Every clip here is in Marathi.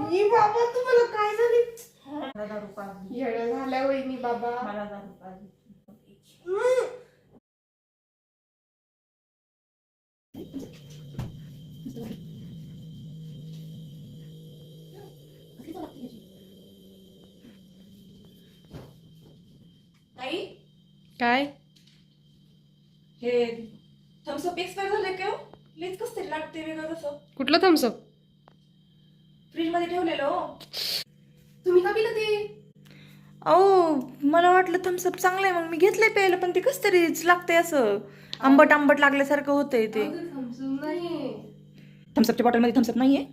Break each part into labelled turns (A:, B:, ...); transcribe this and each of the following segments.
A: मी बाबा तुम्हाला काय झाली?
B: मला दारू
A: वहिनी बाबा.
B: मला दारू ताई
C: काय?
B: हे थम्सअप एक्सपायर झाले का हो? लईच कसं तरी लागते वेगळं कसं
C: कुठलं थम्सअप
B: फ्रीजमध्ये ठेवलेलं हो.
A: तुम्ही का पिलं ते?
B: अहो मला वाटलं थम्सअप चांगलं आहे मग मी घेतलंय प्यायला पण ते कसं तरीच लागतंय असं. आंबट आंबट लागल्यासारखं होतंय ते.
A: समजून नाही
B: थम्सअपच्या बॉटलमध्ये थम्सअप नाहीये?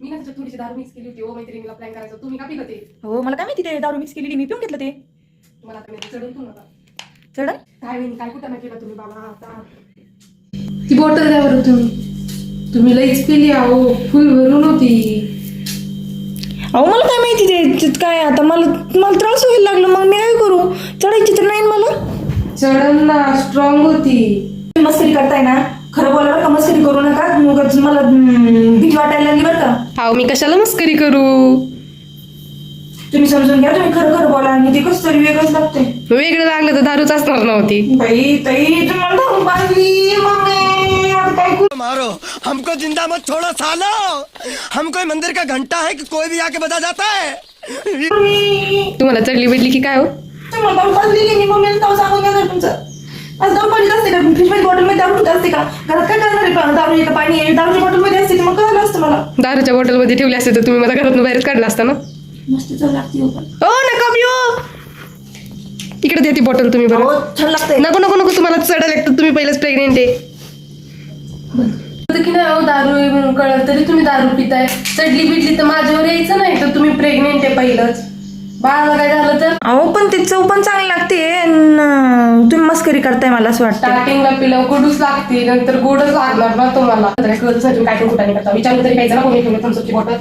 A: मी ना त्याच्यात थोडीशी दारू मिक्स केली होती ओ मैत्रिणीला प्लॅन करायचं तुम्ही का पिलं ते?
B: हो मला काय माहिती ते दारू मिक्स केलेली मी पिऊन घेतलं ते.
A: तुम्हाला आता मी चढून तू नका
B: चढ.
A: काय वहिनी काय कुठं नाही केलं तुम्ही बाबा आता. ती बॉटल द्या बरं तुम्ही. तुम्ही लईच पिली आहो फुल भरून होती.
B: अहो मला काय माहिती ते त्याच्यात काय आता मला मला त्रास व्हायला लागलं मग मी काय करू? चढायची तर नाही ना मला?
A: चढण ना स्ट्रॉंग होती.
B: मस्करी करताय ना? खरं बोला बरं का मस्करी करू नका. उगाच मला हम्म, भीती वाटायला लागली बरं का.
C: हाव मी कशाला मस्करी करू?
B: तुम्ही समजून घ्या तुम्ही खरं खरं बोला. आणि ते कसं तरी वेगळंच लागतंय.
C: वेगळं लागलं तर दारूच असणार नव्हती.
B: बाई ताई तुम्हाला दारू पाजली मम्मी.
D: मारो। हमको जिंदा मत छोड़ो सालो। हम कोई मंदिर का घंटा है कि कोई भी आके बजा जाता है?
C: तुम्हाला चढली बिडली की काय हो?
B: दारू आज पाणी असते का? फ्रीजमध्ये बॉटलमध्ये दारू ठेवत असते का? घरात काय करणार आहे पण दारू आहे का पाणी आहे दारूच्या बॉटलमध्ये असते तर मग कळलं असतं मला.
C: दारूच्या बॉटलमध्ये ठेवली असते तर तुम्ही मला घरातून बाहेरच काढला असता ना?
B: मस्त चव लागते हो पण.
C: ओ नका पिऊ इकडे द्या ती बॉटल तुम्ही
B: हो
C: बरं
B: छान लागतंय
C: नको नको नको तुम्हाला चढायला लागतं. तुम्ही पहिलेच प्रेग्नेंट आहे.
A: की नाही अहो दारू म्हणून कळलं तरी तुम्ही दारू पिताय. चढली बिडली तर माझ्यावर यायचं नाही तर तुम्ही प्रेग्नेंट आहे पहिलंच. बाळाला काय झालं तर?
B: अहो पण ते चव पण चांगली लागते अन तुम्ही मस्करी करताय मला असं वाटतं
A: स्टार्टिंगला पिलं गोडूच लागते नंतर गोडच लागणार ना तुम्हाला. तर तुम्ही काय पण करता विचारून तरी पाहिजे ना कोणी ठेवलं बॉटल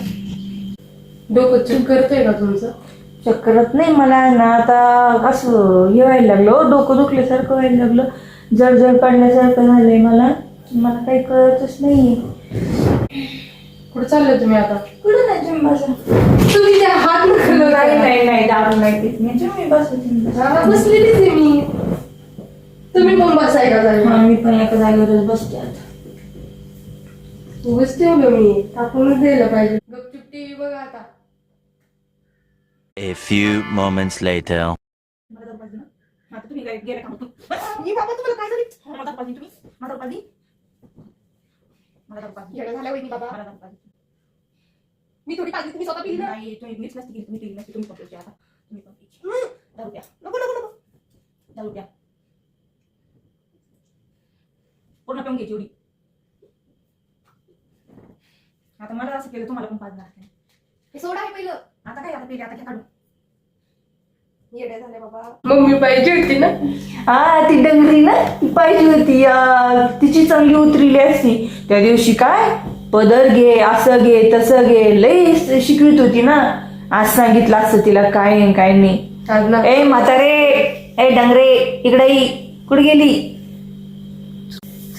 A: डोकं चूक करतोय का तुमचं?
B: चक्करच नाही मला ना आता असं हे व्हायला लागलं हो, डोकं दुखल्यासारखं व्हायला लागलं. जड जड पडल्यासारखं झालंय मला. मला काही कळतच नाही.
A: कुठं चाललं तुम्ही आता?
B: कुठं नाही तुम्ही बसा.
A: तुम्ही त्या हात
B: नाही नाही नाही दारू नाही पित मी. तुम्ही बसा तुम्ही बसा.
A: हा, बसलेलीच आहे मी. तुम्ही पण बसाय का?
B: हा, मी पण एका जागेवरच बसते आता.
A: उगाच ठेवलं मी. टाकूनच द्यायला पाहिजे. गपचूप टीव्ही बघा आता.
E: A few moments later.
B: आता तुम्ही गेला का? मी बाबा तुम्हाला काय झाली? पाजली तुम्ही? पाजली मला
A: झालं वहिनी बाबा.
B: मला
A: मी थोडी पाहिजे तुम्ही स्वतः पिली ना.
B: नाही तुम्ही मीच नसती केली तुम्ही नसती तुम्ही पण आता. तुम्ही पण प्यायची. दारू प्या नको नको नको. पूर्ण पिऊन घ्यायची एवढी. आता मला असं केलं तुम्हाला पण पाजणार.
A: हे सोडा आहे पहिलं.
B: आता काय आता पेली आता
A: झाल्या बाबा मम्मी पाहिजे होती ना?
B: हा ती डंगरी ना ती पाहिजे होती तिची चांगली उतरली असती. त्या दिवशी काय? पदर घे असं घे तसं घे लई शिकवित होती ना. आज सांगितलं असतं तिला काय आहे, काय नाही.
A: आज ना?
B: ए म्हातारे ए डंगरे इकडे ये. कुठे गेली?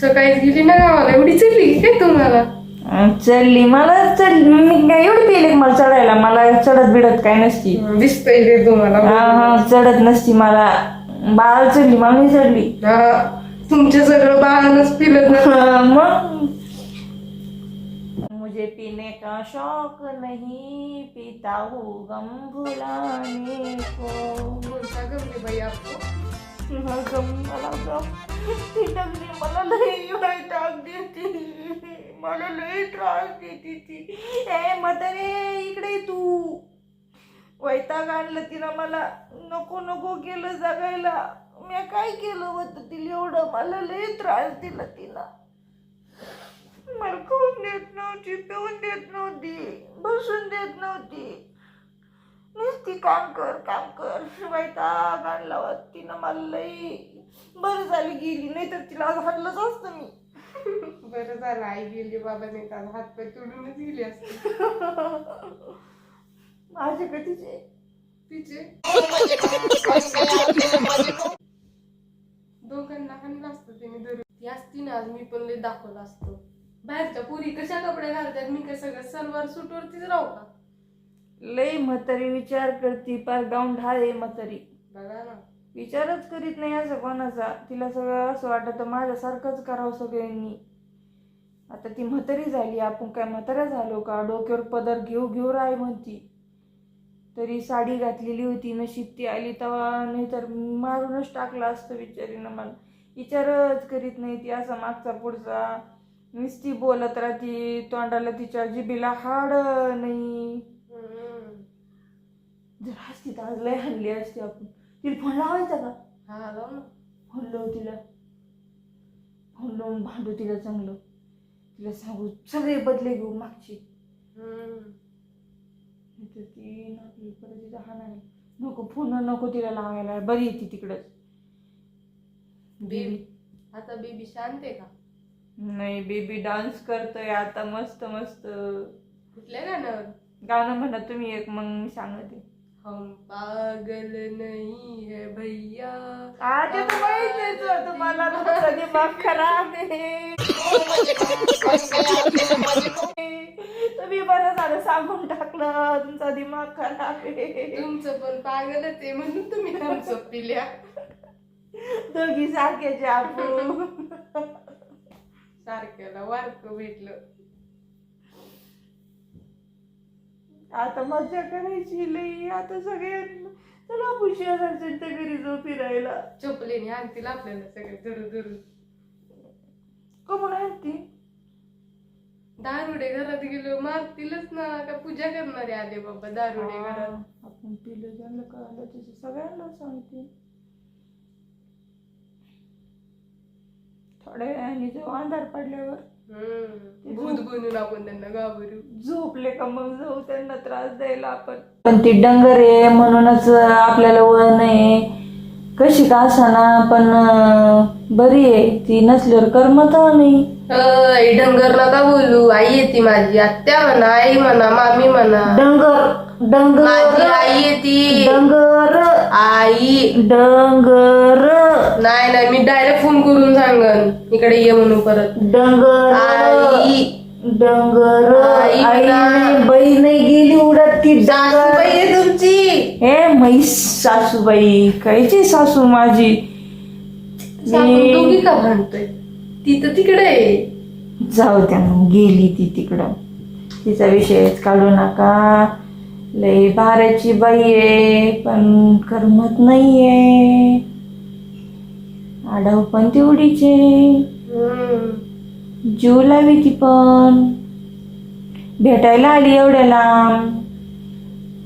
A: सकाळी गेली ना गावाला. एवढी चढली काय तुम्हाला?
B: अं, चढली. मला चढ मी काय एवढी पेले मला चढायला मला चढत बिडत काय नसती.
A: दिसतंय ते तुम्हाला
B: हा हा चढत नसती मला. बाळ चढली मला नाही चढली.
A: हा, तुमच्या सगळं बाळानच पिलं ना
B: हाँ, मग? मुझे पीने का शौक नहीं पीता हूँ गम भुलाने को।
A: कोणता गमले बाई आपको?
B: गम मला गम. ती डगरी मला वैताग देते मला लई त्रास देते ती. ए म्हातारे इकडे तू. वैताग आणलं तिनं मला. नको नको केलं जगायला. मी काय केलं होतं तिला एवढं? मला लई त्रास दिला तिनं. मला खाऊन देत नव्हती पिऊन देत नव्हती. बसून देत नव्हती. नुसती काम कर काम कर. वैताग आणला तिनं मला लई. बरं झाली गेली नाही तर तिला आज असतं मी.
A: बरं झालं आई गेली बाबा नाही तर हात पाय तोडूनच गेली असते
B: माझे कधीचे
A: तिचे? दोघांना हाणलं असतं तिने धरून ती असती ना आज मी पण लय दाखवलं असतं. बाहेरच्या पुरी कशा कपडे घालतात मी काय सगळं सलवार सूटवरतीच राहू का?
B: लई म्हातारी विचार करती पार गाऊन ढाळे म्हातारी.
A: बघा ना.
B: विचारच करीत नाही असं कोणाचा. तिला सगळं असं वाटतं माझ्यासारखंच करावं सगळ्यांनी. आता ती म्हातारी झाली आपण काय म्हाताऱ्या झालो का? डोक्यावर पदर घेऊ घेऊ राय म्हणती. तरी साडी घातलेली होती नशीब ती आली तेव्हा नाहीतर मारूनच टाकलं असतं बिचारीनं मला. विचारच करीत नाही ती असा मागचा पुढचा. नुसती बोलत राहती तोंडाला तिच्या जिबीला हाड नाही. जर असती तर आज लय हल्ली असते आपण. तिला फोन लावायचा का?
A: हा ना.
B: फोन लावू तिला. फोन लावून भांडू तिला चांगलं. तिला सांगू सगळे बदले घेऊ मागची. ती परत तिचा हा नाही. नको फोन नको तिला लावायला. बरी येते तिकडंच.
A: बेबी आता बेबी शांत आहे का?
B: नाही बेबी डान्स करतोय आता मस्त मस्त.
A: कुठल्या गाण्यावर?
B: गाणं म्हणा तुम्ही एक मग मी सांगते.
A: हम पागल नहीं है भैया।
B: आता तर माहितीच तुम्हाला तुमचा दिमाग खराब आहे तुम्ही बरं झालं सांगून टाकलं तुमचा दिमाग खराब आहे
A: तुमचं पण पागलच आहे म्हणून तुम्ही थम्सअप पिल्या
B: दोघी सारख्याचे आपण.
A: सारख्याला वारक भेटलं.
B: आता मजा करायची लई. आता सगळ्यांना चला आपण शेजारच्या घरी जाऊ फिरायला.
A: चपलेने आणतील आपल्याला सगळे धरू धरू
B: कमून आहे ती
A: दारुडे घरात गेलो मारतीलच ना का पूजा करणारे आले बाबा दारुडे घरात.
B: आपण पिलं ज्यांना कळालं त्याचं सगळ्यांना सांगते. थोड्या वेळाने जो अंधार पडल्यावर.
A: भूत बनून आपण त्यांना घाबरू.
B: झोपले का मग जाऊ त्यांना त्रास द्यायला आपण. पण ती डंगर आहे म्हणूनच आपल्याला वळण आहे. कशी का असाना पण बरी आहे. ती नसल्यावर करमत नाही.
A: अय, डंगर नका बोलू. आई येते माझी. आत्या म्हणा आई म्हणा मामी म्हणा.
B: डंगर
A: माझी
B: डंगर
A: आई येते.
B: डंगर.
A: आई.
B: डंगर.
A: नाही नाही मी डायरेक्ट फोन करून सांगन. इकडे ये म्हणून परत.
B: डंगर
A: आई.
B: डंगर
A: आई
B: आई
A: ना.
B: नाही, बाई नाही गेली उडत ती डंगर.
A: सासूबाई आहे तुमची.
B: हे म्हैस सासूबाई कायची सासू माझी?
A: सासू दोघी का भांडतोय? ती तर तिकडे आहे.
B: जाऊ द्या मग गेली ती तिकडं. तिचा विषयच काढू नका. लय भाराची बाई आहे पण करमत नाहीये. आडव पण तेवढीच. आहे. जीव लावी ती पण. भेटायला आली एवढ्या लांब.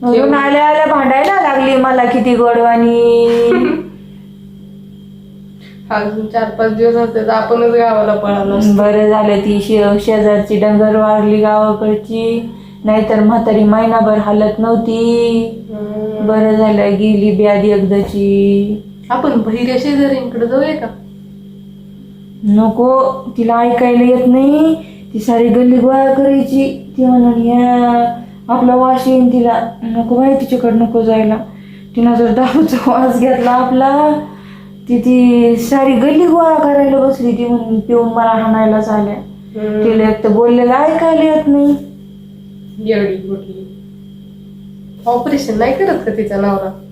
B: म्हणून आल्या आल्या भांडायला लागली मला किती गोडवानी
A: अजून चार पाच दिवस असते तर आपणच गावाला पळालो.
B: बरं झालं ती शे शेजारची डंगर वाढली गावाकडची. नाहीतर म्हातारी महिनाभर हालत नव्हती. बरं झालं गेली ब्यादी एकदाची.
A: आपण बहिऱ्या शेजाऱ्यांकडे जाऊया का?
B: नको तिला ऐकायला येत नाही. ती सारी गल्ली गोळा करायची. ती म्हणाली "या, आपला वास येईन तिला. नको बाई तिच्याकडे नको जायला. तिनं जर दारूचा वास घेतला आपला ती ती सारी गल्ली गोळा करायला बसली. ती म्हणून पिऊन मला हाणायला झाल्या. तिला एक तर बोललेलं ऐकायला येत नाही.
A: एवढी कुठली ऑपरेशन नाही करत का तिचा नवरा?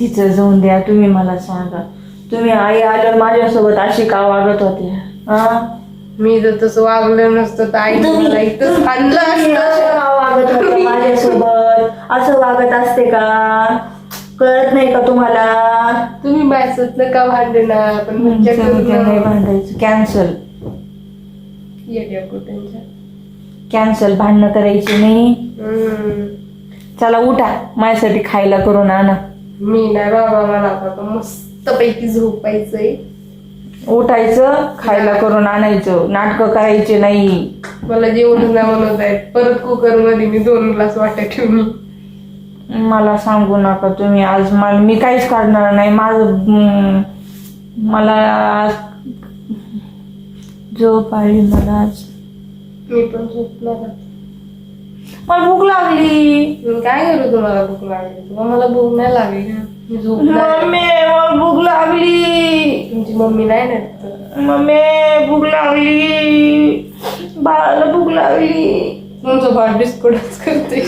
B: तिचं जाऊन द्या तुम्ही मला सांगा. तुम्ही आई आल्यावर माझ्यासोबत अशी का वागत होते? हा
A: मी जर तसं वागलं नसतं तर आई मला इथंच आणलं
B: तुम्ही असं
A: असतं.
B: का वागत होते माझ्यासोबत? असं वागत असते का? कळत नाही का तुम्हाला?
A: तुम्ही माझ्यासोबत नका भांडणार? पण
B: नाही भांडायचं. कॅन्सल
A: येड्या
B: कॅन्सल भांडणं करायची नाही.
A: हम्म.
B: चला उठा. माझ्यासाठी खायला करून आणा.
A: मी नाही बाबा मला आता मस्त पैकी झोपायचंय.
B: उठायचं खायला करून आणायचं. नाटकं करायचे नाही.
A: मला जेवणच नाही बनवत आहे परत कुकरमध्ये मी दोन ग्लास वाट्या ठेवून
B: मला सांगू नका तुम्ही आज मला मी काहीच काढणार नाही. माझं मला आज झोप आली मला आज.
A: मी पण झोपणार.
B: मला भूक लागली.
A: मी काय करू तुम्हाला भूक लागली? तुला मला भूक नाही लागली ना. मी
B: मम्मी मला भूक लागली.
A: तुमची मम्मी नाही ना? तिथं.
B: मम्मी भूक लागली. बाळाला भूक लागली.
A: तुमचं बाळ बिस्कुटच करते?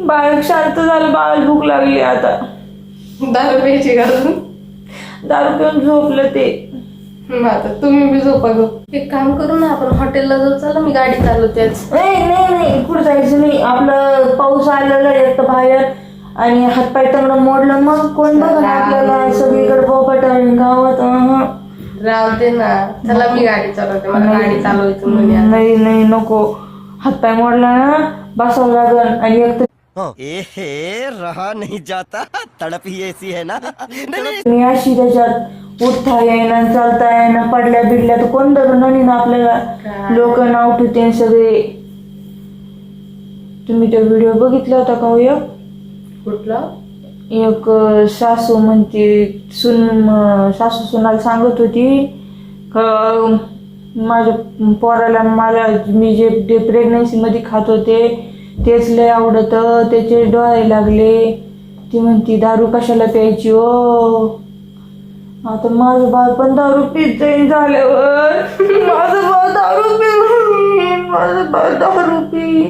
B: बाळ शांत झालं. बाळ भूक लागली आता.
A: दारू प्यायची घालून
B: दारू पिऊन झोपलं ते.
A: मग आता तुम्ही बी झोपा गो. एक काम करू ना आपण हॉटेलला जाऊ. चला मी गाडी चालवतेच
B: नाही नाही नाही कुठं जायचं नाही. आपलं पाऊस आलेला तर बाहेर. आणि हातपाय तंगडं मोडलं मग कोण बघा आपल्याला? सगळीकडे बोपट आहे गावात अहं.
A: राहू दे ना. चला मी गाडी चालवते. मला गाडी चालवायचं म्हणे
B: नाही नाही नको. हातपाय मोडला ना बसावं लागल आणि एक तर
D: ए हे रहा नहीं जाता। तड़प ही ऐसी है ना। नहीं, नहीं,
B: मी अशी त्याच्यात उठता येईना चालता येईना पडल्या बिडल्या तर कोण धरून आणि ना आपल्याला लोक नाव ठेवते सगळे तुम्ही तो व्हिडिओ बघितला होता का हो एक?
A: कुठलं?
B: एक अं, सासू म्हणते सुन अं, सासू सुनाला सांगत होती का माझ्या पोराला मला मी जे जे प्रेग्नन्सीमध्ये खात होते तेच लय आवडतं. त्याचे डोळे लागले. ती म्हणती दारू कशाला प्यायची हो? आता माझं बाळ पण दारू पीत जाईन झाल्यावर. माझं बाळ दारू पी माझं बाळ दारू पी.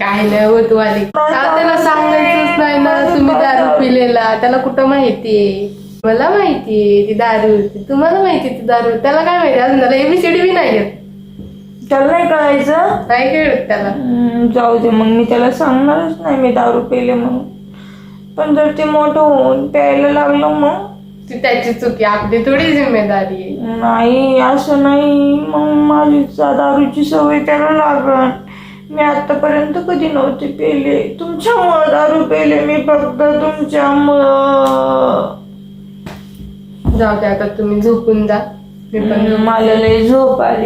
A: काय नाही होत वाली त्याला सांगायचंच नाही ना तुम्ही दारू पिलेला. त्याला कुठं माहितीये मला माहितीये ती दारू. होती तुम्हाला माहिती ती दारू. त्याला काय माहिती? अजून त्याला एबीसीडी बी नाही येत.
B: त्याला नाही कळायचं?
A: नाही कळत त्याला.
B: हम्म, जाऊ दे मग मी त्याला सांगणारच नाही मी दारू पेले म्हणून. पण जर ते मोठं होऊन प्यायला लागलं मग?
A: ती त्याची चुकी आपली थोडी जिम्मेदारी आहे.
B: नाही असं नाही. मग माझी दारूची सवय त्याला लागण. मी आतापर्यंत कधी नव्हते पेले. तुमच्यामुळं दारू पेले मी फक्त तुमच्यामुळं.
A: जाऊ दे आता तुम्ही झोपून जा. मी पण
B: मला लय झोप आली.